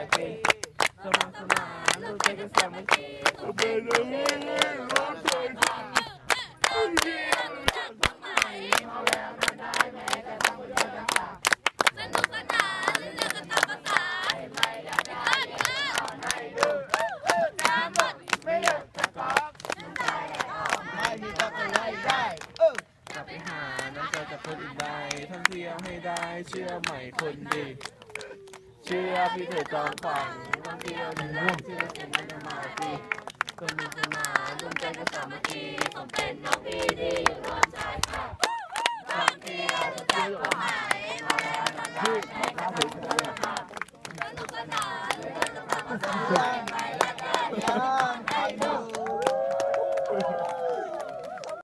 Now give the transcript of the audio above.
ายเป็นสมัคสมานเราใจกันสามัคคีเราเป็นเรื่องรัเคยทำทุกทีเราอยากทำใหม่มาแล้าได้แม้กระทั่งเรื่องต่างๆสนุกสนานรื่องกันตามภาษาไม่ได้ไม่ได้ให้ดูน้ำหมดไม่เลิกตะกอกน้ำตาไหลออกไม่มีตะกอกไล่ได้เออกับไน้ำใจจากคนอื่นใดท่องเที่ยวให้ได้เชื่อใหม่คนดี ชื่อพี่เถิดจอมขวัญท่องเที่ยวในร่วมเชื่อเป็นมันมาดีสนุกสนานร่วมใจกันสามัคคีผมเป็นน้องพี่ดีอยู่ร่วมใจค่ะท่องเที่ยวจะได้ความหมายมาแล้วมาได้แม่ก็ต้องเดินทางสนุกสนานเรื่องกันตามภาษายังไงล่ะกันยังไปดู